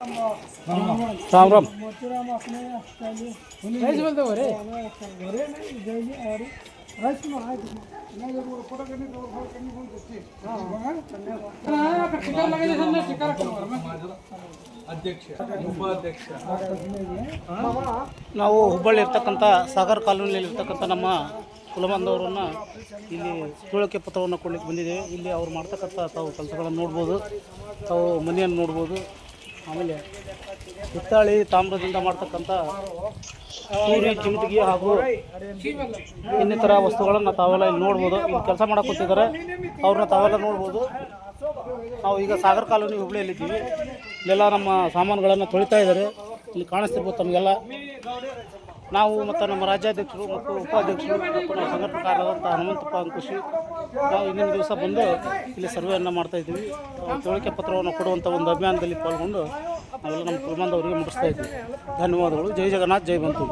राम राम मोतीराम अपने राइस बोलते हो रे घरे नहीं जैसे और राइस में आए नहीं जब वो फोटो करने तो फोटो करने फोन करती हां हां टिका लगे जैसे ना टिका रखो ಅಧ್ಯಕ್ಷ ಉಪಾಧ್ಯಕ್ಷ ನಾವು ಹುಬ್ಬಳ್ಳಿ ಇರ್ತಕ್ಕಂಥ ಸಾಗರ್ ಕಾಲೋನಿಯಲ್ಲಿ ಇರ್ತಕ್ಕಂಥ ನಮ್ಮ ಕುಲಬಂದವರನ್ನು ಇಲ್ಲಿ ತಿಳುವಳಿಕೆ ಪತ್ರವನ್ನು ಕೊಡ್ಲಿಕ್ಕೆ ಬಂದಿದ್ದೇವೆ ಇಲ್ಲಿ ಅವ್ರು ಮಾಡ್ತಕ್ಕಂಥ ತಾವು ಕೆಲಸಗಳನ್ನು ನೋಡ್ಬೋದು ತಾವು ಮನೆಯನ್ನು ನೋಡ್ಬೋದು ಆಮೇಲೆ ಹಿತ್ತಾಳಿ ತಾಮ್ರದಿಂದ ಮಾಡ್ತಕ್ಕಂಥ ಸೂರಿ, ಚಿಮಟಿಗೆ ಹಾಗೂ ಇನ್ನಿತರ ವಸ್ತುಗಳನ್ನು ತಾವೆಲ್ಲ ಇಲ್ಲಿ ನೋಡ್ಬೋದು. ಇಲ್ಲಿ ಕೆಲಸ ಮಾಡಕ್ಕೆ ಕೂತಿದ್ದಾರೆ. ಅವ್ರನ್ನ ತಾವೆಲ್ಲ ನೋಡ್ಬೋದು. ನಾವು ಈಗ ಸಾಗರ್ ಕಾಲೋನಿ ಹುಬ್ಳಿಯಲ್ಲಿದ್ದೀವಿ. ಇಲ್ಲೆಲ್ಲ ನಮ್ಮ ಸಾಮಾನುಗಳನ್ನು ತೊಳಿತಾ ಇದ್ದಾರೆ. ಇಲ್ಲಿ ಕಾಣಿಸ್ತಿರ್ಬೋದು ತಮಗೆಲ್ಲ. ನಾವು ಮತ್ತು ನಮ್ಮ ರಾಜ್ಯಾಧ್ಯಕ್ಷರು ಮತ್ತು ಉಪಾಧ್ಯಕ್ಷರು ಮತ್ತು ನಮ್ಮ ಸಂಘಟನಕಾರರಾದಂಥ ಹನುಮಂತಪ್ಪ ಅಂಕುಶಿ ನಾವು ಇನ್ನೊಂದು ದಿವಸ ಬಂದು ಇಲ್ಲಿ ಸರ್ವೆಯನ್ನು ಮಾಡ್ತಾ ಇದ್ದೀವಿ. ಆ, ತಿಳುವಳಿಕೆ ಪತ್ರವನ್ನು ಕೊಡುವಂಥ ಒಂದು ಅಭಿಯಾನದಲ್ಲಿ ಪಾಲ್ಗೊಂಡು ನಾವೆಲ್ಲ ನಮ್ಮ ಕುಟುಂಬದವರಿಗೆ ಮುಟ್ಟಿಸ್ತಾ ಇದ್ದೀವಿ. ಧನ್ಯವಾದಗಳು. ಜೈ ಜಗನ್ನಾಥ್ ಜೈ ಬಂತು.